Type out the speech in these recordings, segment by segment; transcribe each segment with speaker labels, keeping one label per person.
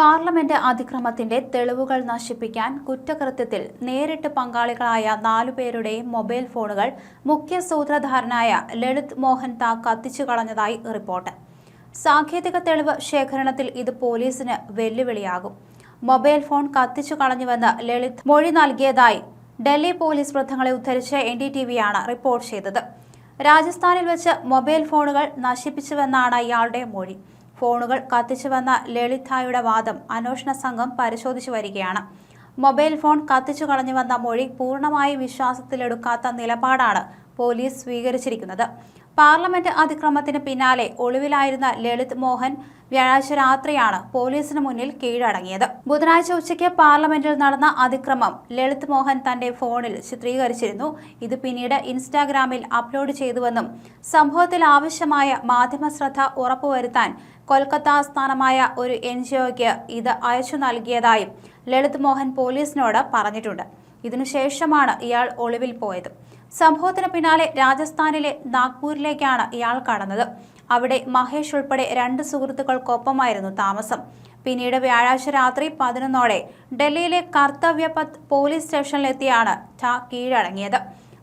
Speaker 1: Parliament അതിക്രമത്തിന്റെ തെളിവുകൾ നശിപ്പിക്കാൻ കുറ്റകൃത്യത്തിൽ നേരിട്ട് പങ്കാളികളായ നാലുപേരുടെയും മൊബൈൽ ഫോണുകൾ മുഖ്യ സൂത്രധാരനായ ലളിത് മോഹൻ താ കത്തിച്ചു കളഞ്ഞതായി റിപ്പോർട്ട്. സാങ്കേതിക തെളിവ് ശേഖരണത്തിൽ ഇത് പോലീസിന് വെല്ലുവിളിയാകും. മൊബൈൽ ഫോൺ കത്തിച്ചു കളഞ്ഞുവെന്ന് ലളിത് മൊഴി നൽകിയതായി ഡൽഹി പോലീസ് വൃത്തങ്ങളെ ഉദ്ധരിച്ച് എൻ ഡി ടി വിയാണ് റിപ്പോർട്ട് ചെയ്തത്. രാജസ്ഥാനിൽ വെച്ച് മൊബൈൽ ഫോണുകൾ നശിപ്പിച്ചുവെന്നാണ് ഇയാളുടെ മൊഴി. ഫോണുകൾ കത്തിച്ചു വന്ന ലളിതായുടെ വാദം അന്വേഷണ സംഘം പരിശോധിച്ചു വരികയാണ്. മൊബൈൽ ഫോൺ കത്തിച്ചു കളഞ്ഞു വന്ന മൊഴി പൂർണമായി വിശ്വാസത്തിലെടുക്കാത്ത നിലപാടാണ് പോലീസ് സ്വീകരിച്ചിരിക്കുന്നത്. പാർലമെന്റ് അതിക്രമത്തിന് പിന്നാലെ ഒളിവിലായിരുന്ന ലളിത് മോഹൻ വ്യാഴാഴ്ച രാത്രിയാണ് പോലീസിന് മുന്നിൽ കീഴടങ്ങിയത്. ബുധനാഴ്ച ഉച്ചയ്ക്ക് പാർലമെന്റിൽ നടന്ന അതിക്രമം ലളിത് മോഹൻ തന്റെ ഫോണിൽ ചിത്രീകരിച്ചിരുന്നു. ഇത് പിന്നീട് ഇൻസ്റ്റാഗ്രാമിൽ അപ്ലോഡ് ചെയ്തുവെന്നും സംഭവത്തിൽ ആവശ്യമായ മാധ്യമ ശ്രദ്ധ ഉറപ്പുവരുത്താൻ കൊൽക്കത്ത ആസ്ഥാനമായ ഒരു എൻ ഇത് അയച്ചു നൽകിയതായും ലളിത് മോഹൻ പോലീസിനോട് പറഞ്ഞിട്ടുണ്ട്. ഇതിനുശേഷമാണ് ഇയാൾ ഒളിവിൽ പോയത്. സംഭവത്തിന് പിന്നാലെ രാജസ്ഥാനിലെ നാഗ്പൂരിലേക്കാണ് ഇയാൾ കടന്നത്. അവിടെ മഹേഷ് ഉൾപ്പെടെ രണ്ട് സുഹൃത്തുക്കൾക്കൊപ്പമായിരുന്നു താമസം. പിന്നീട് വ്യാഴാഴ്ച രാത്രി പതിനൊന്നോടെ ഡൽഹിയിലെ കർത്തവ്യപത് പോലീസ് സ്റ്റേഷനിലെത്തിയാണ് ഠാ കീഴടങ്ങിയത്.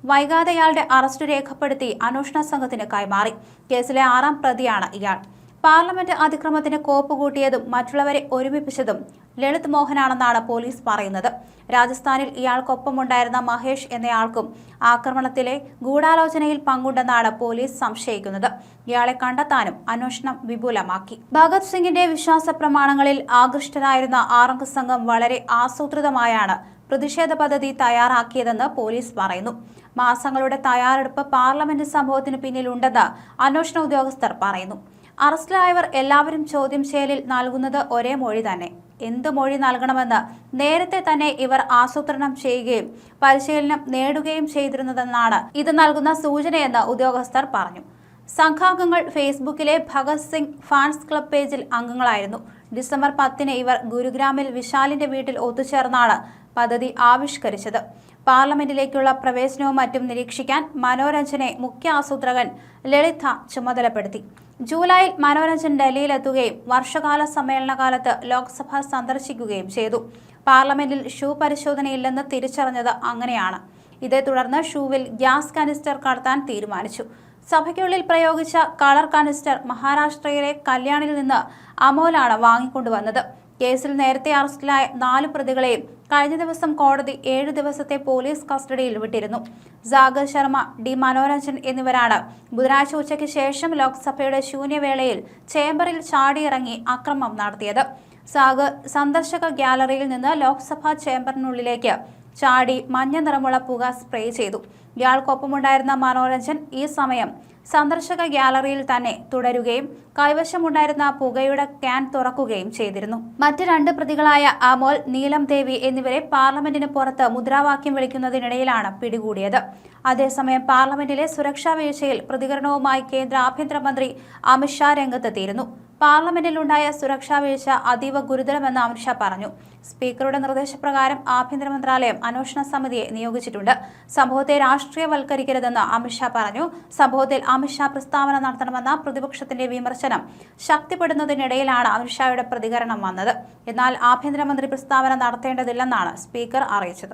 Speaker 1: വൈകാതെ ഇയാളുടെ അറസ്റ്റ് രേഖപ്പെടുത്തി അന്വേഷണ സംഘത്തിന് കൈമാറി. കേസിലെ ആറാം പ്രതിയാണ് ഇയാൾ. പാർലമെന്റ് അതിക്രമത്തിന് കോപ്പ് കൂട്ടിയതും മറ്റുള്ളവരെ ഒരുമിപ്പിച്ചതും ലളിത് മോഹനാണെന്നാണ് പോലീസ് പറയുന്നത്. രാജസ്ഥാനിൽ ഇയാൾക്കൊപ്പമുണ്ടായിരുന്ന മഹേഷ് എന്നയാൾക്കും ആക്രമണത്തിലെ ഗൂഢാലോചനയിൽ പങ്കുണ്ടെന്നാണ് പോലീസ് സംശയിക്കുന്നത്. ഇയാളെ കണ്ടെത്താനും അന്വേഷണം വിപുലമാക്കി. ഭഗത് സിംഗിന്റെ വിശ്വാസ പ്രമാണങ്ങളിൽ ആകൃഷ്ടനായിരുന്ന ആറംഗ സംഘം വളരെ ആസൂത്രിതമായാണ് പ്രതിഷേധ പദ്ധതി തയ്യാറാക്കിയതെന്ന് പോലീസ് പറയുന്നു. മാസങ്ങളുടെ തയ്യാറെടുപ്പ് പാർലമെന്റ് സംഭവത്തിന് പിന്നിലുണ്ടെന്ന് അന്വേഷണ ഉദ്യോഗസ്ഥർ പറയുന്നു. അറസ്റ്റിലായവർ എല്ലാവരും ചോദ്യം ചെയ്യലിൽ നൽകുന്നത് ഒരേ മൊഴി തന്നെ. എന്ത് മൊഴി നൽകണമെന്ന് നേരത്തെ തന്നെ ഇവർ ആസൂത്രണം ചെയ്യുകയും പരിശീലനം നേടുകയും ചെയ്തിരുന്നതെന്നാണ് ഇത് നൽകുന്ന സൂചനയെന്ന് ഉദ്യോഗസ്ഥർ പറഞ്ഞു. സംഘാംഗങ്ങൾ ഫേസ്ബുക്കിലെ ഭഗത് സിംഗ് ഫാൻസ് ക്ലബ് പേജിൽ അംഗങ്ങളായിരുന്നു. ഡിസംബർ പത്തിന് ഇവർ ഗുരുഗ്രാമിൽ വിശാലിന്റെ വീട്ടിൽ ഒത്തുചേർന്നാണ് പദ്ധതി ആവിഷ്കരിച്ചത്. പാർലമെന്റിലേക്കുള്ള പ്രവേശനവും മറ്റും നിരീക്ഷിക്കാൻ മനോരഞ്ജനെ മുഖ്യ ആസൂത്രകൻ ലളിത ചുമതലപ്പെടുത്തി. ജൂലൈയിൽ മനോരഞ്ജൻ ഡൽഹിയിലെത്തുകയും വർഷകാല സമ്മേളനകാലത്ത് ലോക്സഭ സന്ദർശിക്കുകയും ചെയ്തു. പാർലമെന്റിൽ ഷൂ പരിശോധനയില്ലെന്ന് തിരിച്ചറിഞ്ഞത് അങ്ങനെയാണ്. ഇതേ തുടർന്ന് ഷൂവിൽ ഗ്യാസ് കനിസ്റ്റർ കടത്താൻ തീരുമാനിച്ചു. സഭയ്ക്കുള്ളിൽ പ്രയോഗിച്ച കളർ കാനിസ്റ്റർ മഹാരാഷ്ട്രയിലെ കല്യാണിൽ നിന്ന് അമോലാണ് വാങ്ങിക്കൊണ്ടുവന്നത്. കേസിൽ നേരത്തെ അറസ്റ്റിലായ നാല് പ്രതികളെയും കഴിഞ്ഞ ദിവസം കോടതി ഏഴ് ദിവസത്തെ പോലീസ് കസ്റ്റഡിയിൽ വിട്ടിരുന്നു. ജാഗർ ശർമ്മ ഡി മനോരഞ്ജൻ എന്നിവരാണ് ബുധനാഴ്ച ഉച്ചയ്ക്ക് ശേഷം ലോക്സഭയുടെ ശൂന്യവേളയിൽ ചേംബറിൽ ചാടിയിറങ്ങി അക്രമം നടത്തിയത്. സാഗർ സന്ദർശക ഗ്യാലറിയിൽ നിന്ന് ലോക്സഭാ ചേംബറിനുള്ളിലേക്ക് ചാടി മഞ്ഞ നിറമുള്ള പുക സ്പ്രേ ചെയ്തു. ഇയാൾക്കൊപ്പമുണ്ടായിരുന്ന മനോരഞ്ജൻ ഈ സമയം സന്ദർശക ഗ്യാലറിയിൽ തന്നെ തുടരുകയും കൈവശമുണ്ടായിരുന്ന പുകയുടെ ക്യാൻ തുറക്കുകയും ചെയ്തിരുന്നു. മറ്റ് രണ്ട് പ്രതികളായ അമോൽ നീലം ദേവി എന്നിവരെ പാർലമെന്റിന് പുറത്ത് മുദ്രാവാക്യം വിളിക്കുന്നതിനിടയിലാണ് പിടികൂടിയത്. അതേസമയം പാർലമെന്റിലെ സുരക്ഷാ വീഴ്ചയിൽ പ്രതികരണവുമായി കേന്ദ്ര ആഭ്യന്തരമന്ത്രി അമിത്ഷാ രംഗത്തെത്തിയിരുന്നു. പാർലമെന്റിലുണ്ടായ സുരക്ഷാ വീഴ്ച അതീവ ഗുരുതരമെന്ന് അമിത്ഷാ പറഞ്ഞു. സ്പീക്കറുടെ നിർദ്ദേശപ്രകാരം ആഭ്യന്തര മന്ത്രാലയം അന്വേഷണ സമിതിയെ നിയോഗിച്ചിട്ടുണ്ട്. സംഭവത്തെ രാഷ്ട്രീയവൽക്കരിക്കരുതെന്ന് അമിത്ഷാ പറഞ്ഞു. സംഭവത്തിൽ അമിത്ഷാ പ്രസ്താവന നടത്തണമെന്ന പ്രതിപക്ഷത്തിന്റെ വിമർശനം ശക്തിപ്പെടുന്നതിനിടയിലാണ് അമിത്ഷായുടെ പ്രതികരണം വന്നത്. എന്നാൽ ആഭ്യന്തരമന്ത്രി പ്രസ്താവന നടത്തേണ്ടതില്ലെന്നാണ് സ്പീക്കർ അറിയിച്ചത്.